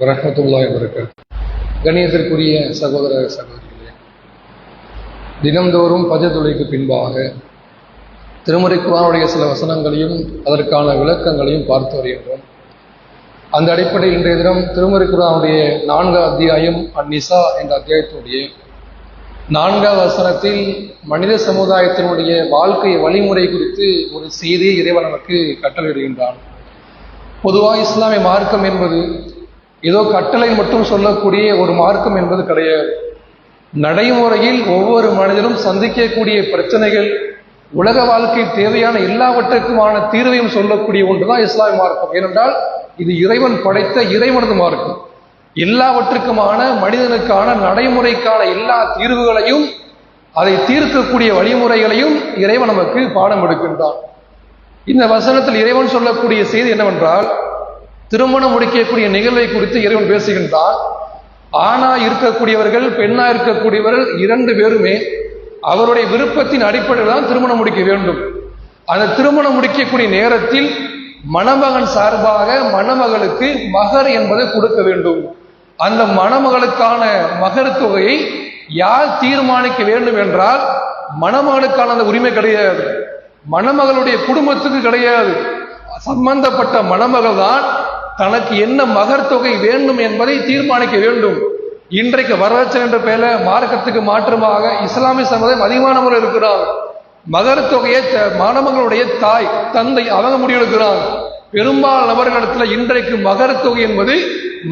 வரஹமத்துல்லாஹி வபரகாத் கணேசருக்குரிய சகோதர சகோதரிகளே தினந்தோறும் பஜதுளைக்கு பின்பாக திருமறை குரானுடைய சில வசனங்களையும் அதற்கான விளக்கங்களையும் பார்த்து வருகின்றோம். அந்த அடிப்படையில் இன்றைய தினம் திருமறை குரானுடைய நான்காம் அத்தியாயம் அந்நிசா என்ற அத்தியாயத்தினுடைய நான்காவது வசனத்தில் மனித சமுதாயத்தினுடைய வாழ்க்கை வழிமுறை குறித்து ஒரு செய்தியை இறைவன் நமக்கு கட்டளையிடுகின்றான். பொதுவாக இஸ்லாமிய மார்க்கம் என்பது ஏதோ கட்டளை மட்டும் சொல்லக்கூடிய ஒரு மார்க்கம் என்பது கிடையாது. நடைமுறையில் ஒவ்வொரு மனிதனும் சந்திக்கக்கூடிய பிரச்சனைகள் உலக வாழ்க்கை தேவையான எல்லாவற்றுக்குமான தீர்வையும் சொல்லக்கூடிய ஒன்றுதான் இஸ்லாமிய மார்க்கம். ஏனென்றால் இது இறைவன் படைத்த இறைவனது மார்க்கம். எல்லாவற்றுக்குமான மனிதனுக்கான நடைமுறைக்கான எல்லா தீர்வுகளையும் அதை தீர்க்கக்கூடிய வழிமுறைகளையும் இறைவன் நமக்கு பாடம் எடுக்கின்றான். இந்த வசனத்தில் இறைவன் சொல்லக்கூடிய செய்தி என்னவென்றால் திருமணம் முடிக்கக்கூடிய நிகழ்வை குறித்து இறைவன் பேசுகின்றான் ஆணா இருக்கக்கூடியவர்கள் பெண்ணா இருக்கக்கூடியவர்கள் இரண்டு பேருமே அவருடைய விருப்பத்தின் அடிப்படையில் தான் திருமணம் முடிக்க வேண்டும். அந்த திருமணம் முடிக்கக்கூடிய நேரத்தில் மணமகன் சார்பாக மணமகளுக்கு மகர் என்பதை கொடுக்க வேண்டும். அந்த மணமகளுக்கான மகர் தொகையை யார் தீர்மானிக்க வேண்டும் என்றால் மணமகளுக்கான அந்த உரிமை கிடையாது. மணமகளுடைய குடும்பத்துக்கு கிடையாது. சம்பந்தப்பட்ட மணமகள் தான் தனக்கு என்ன மகர் தொகை வேண்டும் என்பதை தீர்மானிக்க வேண்டும். இன்றைக்கு வரதட்சணை என்ற பெயர மார்க்கத்துக்கு மாற்றமாக இஸ்லாமிய சமுதாயம் அதிகமான முறை இருக்கிறாங்க மகர் தொகையை மாணவர்களுடைய தாய் தந்தை அவங்க முடிவெடுக்கிறாங்க. பெரும்பாலான நபர்களிடத்துல இன்றைக்கு மகர் தொகை என்பது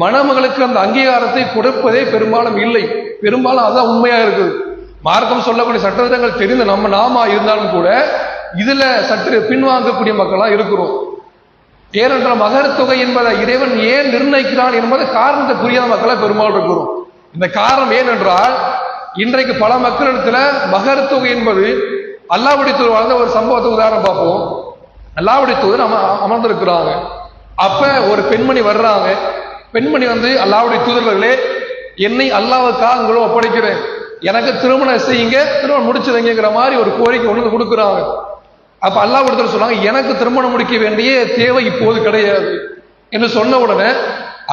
மணமகளுக்கு அந்த அங்கீகாரத்தை கொடுப்பதே பெரும்பாலும் இல்லை. பெரும்பாலும் அதான் உண்மையா இருக்குது. மார்க்கம் சொல்லக்கூடிய சட்டத்திட்டங்கள் தெரிந்த நம்ம நாமா இருந்தாலும் கூட இதுல சற்று பின்வாங்கக்கூடிய மக்களா இருக்கிறோம். ஏனென்றால் மகரத்தொகை என்பதை இறைவன் ஏன் நிர்ணயிக்கிறான் என்பது காரணத்தை புரியாத மக்களை பெருமாள் இருக்கிறோம் இந்த காரணம் ஏனென்றால் இன்றைக்கு பல மக்களிடத்துல மகரத்தொகை என்பது அல்லாவுடைய தூர் வாழ்ந்த ஒரு சம்பவத்தை உதாரணம் பார்ப்போம். அல்லாவுடைய தூதர் அமர்ந்திருக்கிறாங்க. அப்ப ஒரு பெண்மணி வர்றாங்க. பெண்மணி வந்து அல்லாவுடைய தூதர்களே என்னை அல்லாவுக்காக உங்களும் ஒப்படைக்கிறேன். எனக்கு திருமணம் செய்யுங்க திருமணம் முடிச்சதுங்கிற மாதிரி ஒரு கோரிக்கை ஒன்று கொடுக்குறாங்க. அப்ப அல்லாஹ் ஒருத்தர் சொன்னாங்க எனக்கு திருமணம் முடிக்க வேண்டிய தேவை இப்போது கிடையாது. என்று சொன்ன உடனே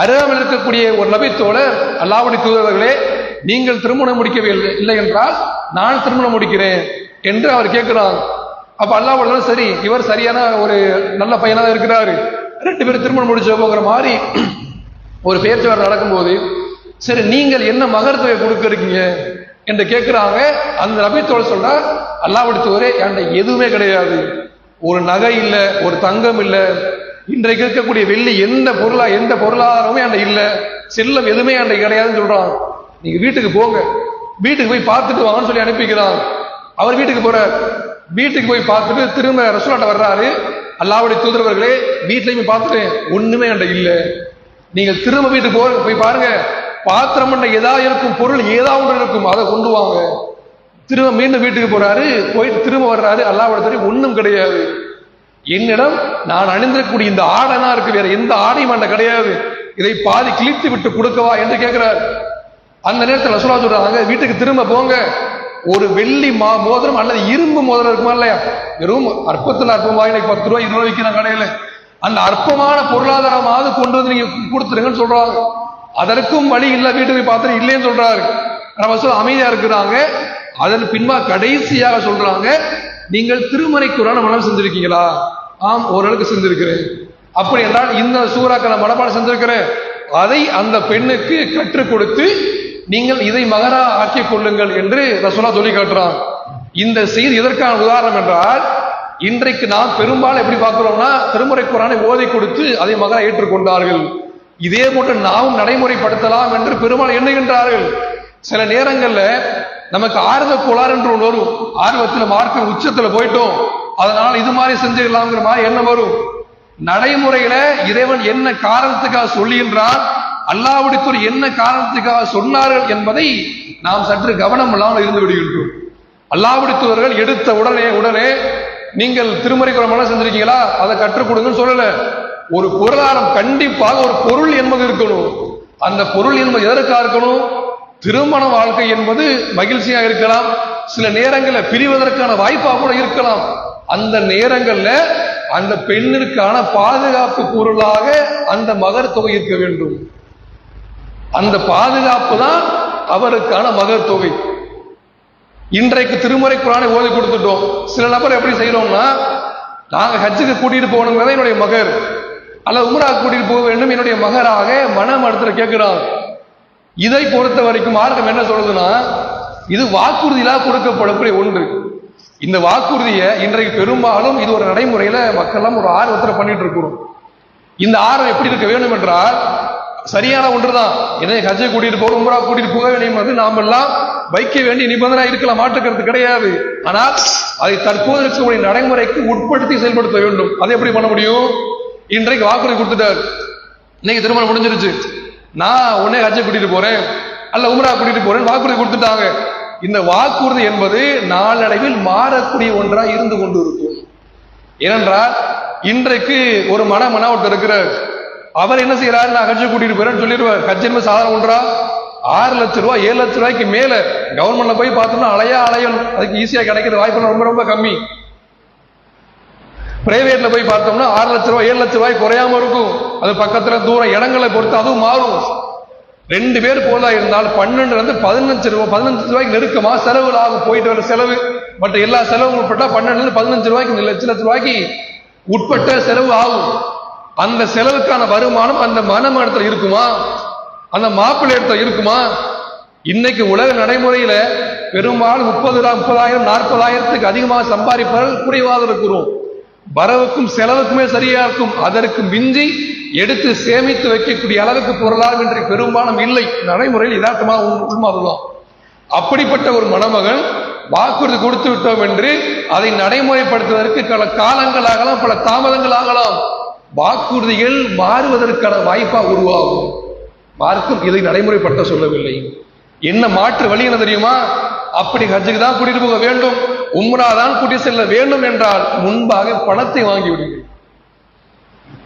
அருகாமல் இருக்கக்கூடிய ஒரு நபித்தோட அல்லாவுடைய தூதர்களே நீங்கள் திருமணம் முடிக்கவே இல்லை இல்லை என்றால் நான் திருமணம் முடிக்கிறேன் என்று அவர் கேட்கிறார். அப்ப அல்லாஹ் சரி இவர் சரியான ஒரு நல்ல பையனாக இருக்கிறாரு. ரெண்டு பேரும் திருமணம் முடிச்சோங்கிற மாதிரி ஒரு பேச்சுவார்த்தை நடக்கும்போது சரி நீங்கள் என்ன மகர் தொகை கொடுக்க இருக்கீங்க? என்று கேட்கிறாங்க. அந்த நபித்தோட சொல்ற அல்லாவிடுத்தவரே என்கிட்ட எதுவுமே கிடையாது. ஒரு நகை இல்லை ஒரு தங்கம் இல்லை இன்றைக்கு இருக்கக்கூடிய வெள்ளி எந்த பொருளா எந்த பொருளாதாரமும் என்கிட்ட இல்லை செல்லம் எதுவுமே என்கிட்ட கிடையாதுன்னு சொல்றான். நீங்க வீட்டுக்கு போங்க. வீட்டுக்கு போய் பார்த்துட்டு வாங்கன்னு சொல்லி அனுப்பிக்கிறான். அவர் வீட்டுக்கு போற வீட்டுக்கு போய் பார்த்துட்டு திரும்ப ரசூலாட்ட வர்றாரு. அல்லாவுடைய தூதரவர்களே வீட்லயும் போய் பார்த்துட்டேன். ஒண்ணுமே என்கிட்ட இல்லை. நீங்கள் திரும்ப வீட்டுக்கு போய் பாருங்க. பாத்திரம் ஏதாவது இருக்கும் பொருள் ஏதாவது ஒன்று இருக்கும் அதை கொண்டு வாங்க. திரும்ப மீண்டும் வீட்டுக்கு போறாரு போயிட்டு திரும்ப வர்றாரு அல்லாவோட தெரியும் ஒன்றும் கிடையாது. என்னிடம் நான் அணிந்திருக்கக்கூடிய இந்த ஆடைனா இருக்கு வேற எந்த ஆடையும் அந்த கிடையாது. இதை பாதி கிழித்து விட்டு கொடுக்கவா என்று கேட்கிறார். அந்த நேரத்தில் ரசோலா சொல்றாங்க வீட்டுக்கு திரும்ப போங்க. ஒரு வெள்ளி மா மோதிரம் அல்லது இரும்பு மோதிரம் இருக்குமா இல்லையா? வெறும் அற்பத்தில் அற்பமா இன்னைக்கு பத்து ரூபாய் இருபது ரூபாய்க்கு நான் கடையில. அந்த அற்பமான பொருளாதாரமாவது கொண்டு வந்து நீங்க கொடுத்துருங்கன்னு சொல்றாங்க. அதற்கும் வழி இல்லை வீட்டுக்கு பார்த்துட்டு இல்லைன்னு சொல்றாரு. நம்ம சொல்ல அமைதியா இருக்கிறாங்க. அதன் பின்பா கடைசியாக சொல்றாங்க நீங்கள் திருமறை குரான மனம் செஞ்சிருக்கீங்களா? ஆம் ஓரளவுக்கு செஞ்சிருக்கிறேன். அப்படி என்றால் இந்த சூறாக்களை மனப்பாடம் செஞ்சிருக்கிறேன். அதை அந்த பெண்ணுக்கு கற்றுக் கொடுத்து நீங்கள் இதை மகரா ஆக்கிக் கொள்ளுங்கள் என்று ரசோலா சொல்லி காட்டுறான். இந்த செய்தி இதற்கான உதாரணம் என்றால் இன்றைக்கு நாம் பெரும்பாலும் எப்படி பார்க்கிறோம்னா திருமுறை குரானை ஓதை கொடுத்து அதை மகரா ஏற்றுக்கொண்டார்கள். இதே போன்று நாமும் நடைமுறைப்படுத்தலாம் என்று பெருமாள் எண்ணுகின்றார்கள். சில நேரங்கள்ல நமக்கு ஆர்வ கோளாறு என்று ஒன்று வரும். ஆர்வத்தில் மார்க்க உச்சத்துல போயிட்டோம். அதனால இது மாதிரி செஞ்சிடலாம்ங்கிற மாதிரி என்ன வரும். நடைமுறையில இறைவன் என்ன காரணத்துக்காக சொல்லுகின்றான் அல்லாவுடைய என்ன காரணத்துக்காக சொன்னார்கள் என்பதை நாம் சற்று கவனம் இல்லாமல் இருந்து விடுகின்றோம். அல்லாவுடைத்தவர்கள் எடுத்த உடனே உடனே நீங்கள் திருமறை குரமெல்லாம் செஞ்சிருக்கீங்களா? அதை கற்றுக் கொடுங்கன்னு சொல்லல. ஒரு பொருளாதாரம் கண்டிப்பாக ஒரு பொருள் என்பது இருக்கணும். அந்த பொருள் என்பது எதற்காக இருக்கணும்? திருமண வாழ்க்கை என்பது மகிழ்ச்சியா இருக்கலாம் சில நேரங்களில் பிரிவதற்கான வாய்ப்பாக கூட இருக்கலாம். அந்த நேரங்கள்ல அந்த பெண்ணிற்கான பாதுகாப்பு பொருளாக அந்த மகர் தொகை இருக்க வேண்டும். அந்த பாதுகாப்பு தான் அவருக்கான மகர் தொகை. இன்றைக்கு திருமுறை குரானை ஓதி கொடுத்துட்டோம். சில நபர் எப்படி செய்யறோம்னா நாங்கள் ஹஜ்ஜுக்கு கூட்டிட்டு போகணுங்கிறத என்னுடைய மகர். அல்ல உமராக கூட்டிட்டு போக வேண்டும் என்னுடைய மகராக மன அடுத்த கேட்கிறாங்க இதை பொறுத்த வரைக்கும் மார்க்கம் என்ன சொல்றதுன்னா இது வாக்குறுதியெல்லாம் கொடுக்கப்படக்கூடிய ஒன்று. இந்த வாக்குறுதியை இன்றைக்கு பெரும்பாலும் இது ஒரு நடைமுறையில மக்கள்லாம் ஒரு ஆர்வத்தில் பண்ணிட்டு இருக்கிறோம். இந்த ஆர்வம் எப்படி இருக்க வேண்டும் என்றால் சரியான ஒன்றுதான். என்னை கஜை கூட்டிட்டு போக உம்ரா கூட்டிட்டு போக வேண்டும் என்று நாம் எல்லாம் வைக்க வேண்டிய நிபந்தனை இருக்கலாம் மாற்றுக்கிறது கிடையாது. ஆனால் அதை தற்போது இருக்கக்கூடிய நடைமுறைக்கு உட்படுத்தி செயல்படுத்த வேண்டும். அதை எப்படி பண்ண முடியும்? இன்றைக்கு வாக்குறுதி கொடுத்துட்டார். இன்னைக்கு திருமணம் முடிஞ்சிருச்சு. நான் உடனே ஹஜ்ஜை கூட்டிட்டு போறேன். அல்ல உமரா கூட்டிட்டு போறேன். வாக்குறுதி கொடுத்துட்டாங்க. இந்த வாக்குறுதி என்பது நாளடைவில் மாறக்கூடிய ஒன்றா இருந்து கொண்டு இருக்கும். ஏனென்றால் இன்றைக்கு ஒரு மன மன ஒருத்தர் இருக்கிறார். அவர் என்ன செய்யறாரு நான் ஹஜ்ஜை கூட்டிட்டு போறேன்னு சொல்லிடுவார். ஹஜ் என்பது சாதாரண ஒன்றா? ஆறு லட்சம் ரூபாய் ஏழு லட்ச ரூபாய்க்கு மேல கவர்மெண்ட்ல போய் பார்த்தோம்னா அலையா அலையல் அதுக்கு ஈஸியா கிடைக்கிற வாய்ப்பு ரொம்ப ரொம்ப கம்மி. பிரைவேட்ல போய் பார்த்தோம்னா ஆறு லட்ச ரூபாய் ஏழு லட்ச ரூபாய் குறையாம இருக்கும். அது பக்கத்துல தூரம் இடங்களை பொறுத்து அதுவும் மாறும். ரெண்டு பேர் போதா இருந்தால் பன்னெண்டுல இருந்து பதினஞ்சு ரூபாய் பதினஞ்சு ரூபாய்க்கு நெருக்கமா செலவு ஆகும். போயிட்டு வர செலவு மற்ற எல்லா செலவும் உட்பட்டா பன்னெண்டுல இருந்து பதினஞ்சு ரூபாய்க்கு லட்ச லட்ச ரூபாய்க்கு உட்பட்ட செலவு ஆகும். அந்த செலவுக்கான வருமானம் அந்த மனம் இடத்துல இருக்குமா? அந்த மாப்பிள்ளை இடத்துல இருக்குமா? இன்னைக்கு உலக நடைமுறையில பெரும்பாலும் முப்பது முப்பதாயிரம் நாற்பதாயிரத்துக்கு அதிகமாக சம்பாதிப்பவர்கள் குறைவாக இருக்கிறோம். வரவுக்கும் செலவுக்குமே சரியா இருக்கும். அதற்கு மிஞ்சி எடுத்து சேமித்து வைக்கக்கூடிய அளவுக்கு பொருளாதாரம் இன்றைக்கு பெரும்பாலும் இல்லை. நடைமுறையில் யதார்த்தமாக உண்மை அதுதான் அப்படிப்பட்ட ஒரு மணமகன் வாக்குறுதி கொடுத்து விட்டோம் என்று அதை நடைமுறைப்படுத்துவதற்கு பல காலங்கள் ஆகலாம் பல தாமதங்கள் ஆகலாம் வாக்குறுதிகள் மாறுவதற்கான வாய்ப்பா உருவாகும். மார்க்கும் இதை நடைமுறைப்படுத்த சொல்லவில்லை. என்ன மாற்று வழி என்ன தெரியுமா? அப்படி ஹஜ்ஜுக்கு தான் கூட்டிட்டு போக வேண்டும். உம்ரா தான் கூட்டி செல்ல வேண்டும் என்றால் முன்பாக பணத்தை வாங்கி விடுங்கள்.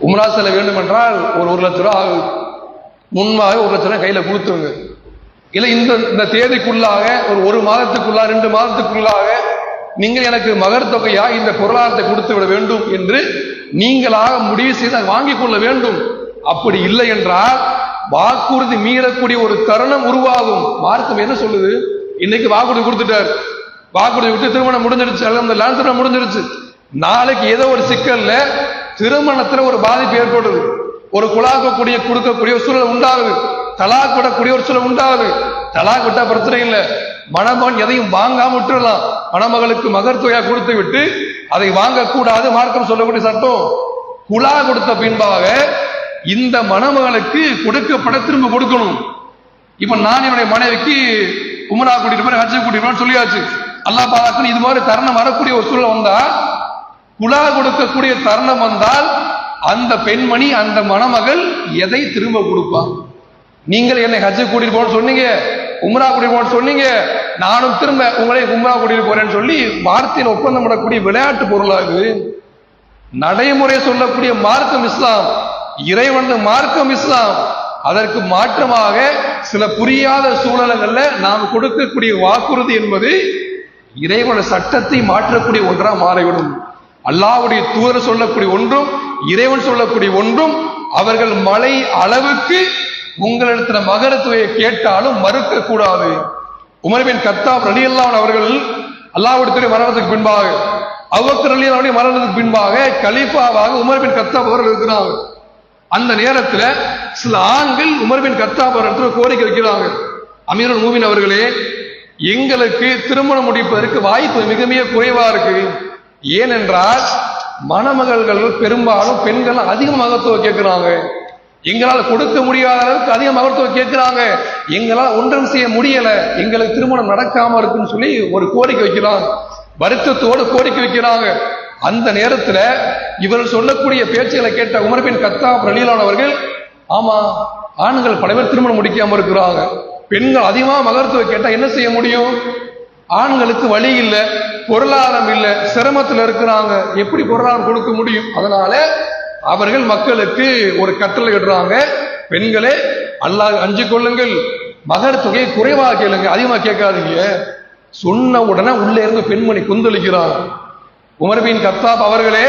உம்ரா செல்ல வேண்டும் என்றால் ஒரு ஒரு லட்ச ரூபா ஆகும். முன்பாக ஒரு லட்ச ரூபா கையில கொடுத்துருங்க. இல்லை இந்த இந்த தேதிக்குள்ளாக ஒரு ஒரு மாதத்துக்குள்ளாக ரெண்டு மாதத்துக்குள்ளாக நீங்கள் எனக்கு மகர் தொகையா இந்த பொருளாதாரத்தை கொடுத்து விட வேண்டும் என்று நீங்களாக முடிவு செய்து வாங்கிக் கொள்ள வேண்டும். அப்படி இல்லை என்றால் வாக்குறுதி மீறக்கூடிய ஒரு தருணம் உருவாகும். மார்க்கம் என்ன சொல்லுது? இன்னைக்கு வாக்குறுதி கொடுத்துட்டார். வாக்குறுதி விட்டு திருமணம் முடிஞ்சிருச்சு லான் திருமணம் முடிஞ்சிருச்சு. நாளைக்கு ஏதோ ஒரு சிக்கல்ல திருமணத்துல ஒரு பாதிப்பு ஏற்படுது. ஒரு குழாக்கக்கூடிய கொடுக்கக்கூடிய ஒரு சூழல் உண்டாகுது. தலாக் விடக்கூடிய ஒரு சூழல் உண்டாகுது. தலாக் விட்டா பிரச்சனை இல்லை. மணமகன் எதையும் வாங்காம விட்டுடலாம் மணமகளுக்கு மகர் தொகையா கொடுத்து விட்டு அதை வாங்கக்கூடாது மார்க்கம் சொல்லக்கூடிய சட்டம். குழா கொடுத்த பின்பாக இந்த மணமகளுக்கு கொடுக்கப்பட திரும்ப கொடுக்கணும். இப்ப நான் என்னுடைய மனைவிக்கு உமரா கூட்டிட்டு போறேன் ஹஜ்ஜு கூட்டிட்டு போய் சொல்லியாச்சு. அல்லா பாதாக்கணும் இது மாதிரி தருணம் வரக்கூடிய ஒரு சூழல் வந்தா குழா கொடுக்கக்கூடிய தருணம் வந்தால் அந்த பெண்மணி அந்த மணமகள் எதை திரும்ப கொடுப்பான் நீங்கள் என்னை ஹஜ்ஜு கூட்டிட்டு போன சொன்னீங்க உம்ரா கூட்டிட்டு போன சொன்னீங்க நானும் திரும்ப உங்களை உம்ரா கூட்டிட்டு போறேன்னு சொல்லி வார்த்தையில் ஒப்பந்தம் பண்ணக்கூடிய விளையாட்டு பொருளாகு நடைமுறை சொல்லக்கூடிய மார்க்கம் இஸ்லாம் இறைவன் மார்க்கம் இஸ்லாம். அதற்கு மாற்றமாக சில புரியாத சூழல்கள்ல நாம் கொடுக்கக்கூடிய வாக்குறுதி என்பது இறைவன சட்டத்தை மாற்றக்கூடிய ஒன்றா மாறிவிடும். அல்லாவுடைய தூதர் சொல்லக்கூடிய ஒன்றும் இறைவன் சொல்லக்கூடிய ஒன்றும் அவர்கள் மலை அளவுக்கு உங்களிடத்துல மகரத்துவையை கேட்டாலும் மறுக்க கூடாது உமர்பின் கத்தாப் ரலி அல்லான் அவர்கள் அல்லாவுடைய மரணத்துக்கு பின்பாக அவ்வக்கர் அலி மரணத்துக்கு பின்பாக கலிஃபாவாக உமர்பின் கத்தாப் அவர்கள் இருக்கிறார்கள். அந்த நேரத்தில் சில ஆண்கள் உமர்பின் கத்தாப் அவர்கள் கோரிக்கை வைக்கிறாங்க அமீருல் மூவின் அவர்களே எங்களுக்கு திருமணம் முடிப்பதற்கு வாய்ப்பு மிக மிக குறைவா இருக்கு. ஏனென்றால் மணமகள்கள் பெரும்பாலும் பெண்கள் அதிக மகத்துவம் கேட்கிறாங்க. எங்களால் கொடுக்க முடியாத அளவுக்கு அதிக மகத்துவம் கேட்கிறாங்க. எங்களால் ஒன்றும் செய்ய முடியல. எங்களுக்கு திருமணம் நடக்காம இருக்குன்னு சொல்லி ஒரு கோரிக்கை வைக்கிறாங்க. வருத்தத்தோடு கோரிக்கை வைக்கிறாங்க. அந்த நேரத்துல இவர் சொல்லக்கூடிய பேச்சுகளை கேட்ட உமர்பின் கத்தா பிரலீலானவர்கள் ஆமா ஆண்கள் பல பேர் திருமணம் முடிக்காம இருக்கிறாங்க. பெண்கள் அதிகமாக மகத்துவம் கேட்டால் என்ன செய்ய முடியும்? ஆண்களுக்கு வழி இல்லை பொருளாதாரம் இல்லை சிரமத்தில் இருக்கிறாங்க. எப்படி பொருளாதாரம் கொடுக்க முடியும்? அதனால அவர்கள் மக்களுக்கு ஒரு கட்டளை இடுறாங்க. பெண்களே அல்லாஹ் அஞ்சு கொள்ளுங்கள். மகர் தொகையை குறைவாக கேளுங்க. அதிகமாக கேட்காதீங்க. சொன்ன உடனே உள்ளே இருந்து பெண்மணி குந்தளிக்கிறார் உமர்பின் கத்தாப் அவர்களே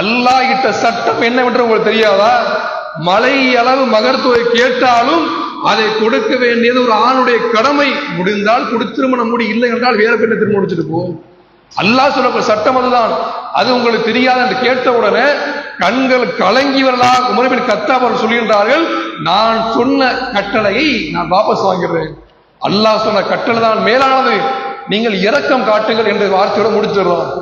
அல்லாஹ் இட்ட சட்டம் என்னவென்று உங்களுக்கு தெரியாதா? மலை அளவு மகர்த்துவை கேட்டாலும் அதை கொடுக்க வேண்டியது ஒரு ஆணுடைய கடமை. முடிந்தால் குடி திருமணம் முடி இல்லை என்றால் வேற பெண்ணை திருமணம் முடிச்சுட்டு போவோம் அல்லா சொல்ல சட்டம் அதுதான். அது உங்களுக்கு தெரியாது என்று கேட்ட உடனே கண்கள் கலங்கியவர்களாக உமரபின் கத்தா அவர்கள் சொல்கின்றார்கள் நான் சொன்ன கட்டளையை நான் வாபஸ் வாங்கிறேன் அல்லாஹ் சொன்ன கட்டளை தான் மேலானது. நீங்கள் இரக்கம் காட்டுங்கள் என்ற வார்த்தையோட முடிச்சிடலாம்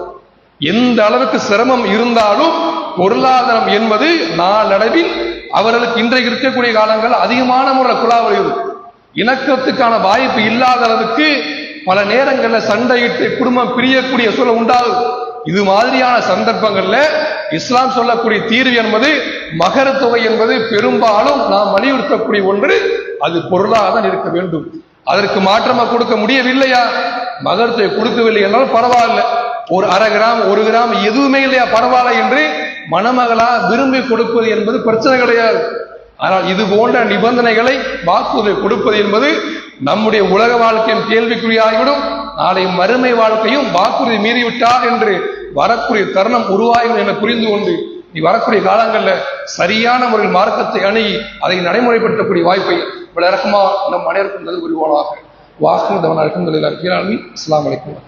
எந்த அளவுக்கு சிரமம் இருந்தாலும் பொருளாதாரம் என்பது நாளடைவில் அவர்களுக்கு இன்றைக்கு இருக்கக்கூடிய காலங்கள் அதிகமான முறை குழாவழியும் இணக்கத்துக்கான வாய்ப்பு இல்லாத அளவுக்கு பல நேரங்களில் சண்டையிட்டு குடும்பம் பிரியக்கூடிய சூழல் உண்டாகும் இது மாதிரியான சந்தர்ப்பங்கள்ல இஸ்லாம் சொல்லக்கூடிய தீர்வு என்பது மகர தொகை என்பது பெரும்பாலும் நாம் வலியுறுத்தக்கூடிய ஒன்று. அது பொருளாக தான் இருக்க வேண்டும். அதற்கு மாற்றமா கொடுக்க முடியவில்லையா? மகரத்தை கொடுக்கவில்லை என்றாலும் பரவாயில்ல. ஒரு அரை கிராம் ஒரு கிராம் எதுவுமே இல்லையா? பரவாயில்ல என்று மணமகளா விரும்பி கொடுப்பது என்பது பிரச்சனை கிடையாது. ஆனால் இது போன்ற நிபந்தனைகளை வாக்குறுதி கொடுப்பது என்பது நம்முடைய உலக வாழ்க்கையின் கேள்விக்குறியாகிவிடும். நாளை மறுமை வாழ்க்கையும் வாக்குறுதி மீறிவிட்டார் என்று வரக்கூடிய தருணம் உருவாகும் என புரிந்து கொண்டு நீ வரக்கூடிய காலங்களில் சரியான முறையில் மார்க்கத்தை அணுகி அதை நடைமுறைப்படுத்தக்கூடிய வாய்ப்பை விளக்கமா நம் அனைவருக்கும் நல்குறிவாளாக வாக்கு தவன அழைக்கும் இஸ்லாம் அலைக்கும்.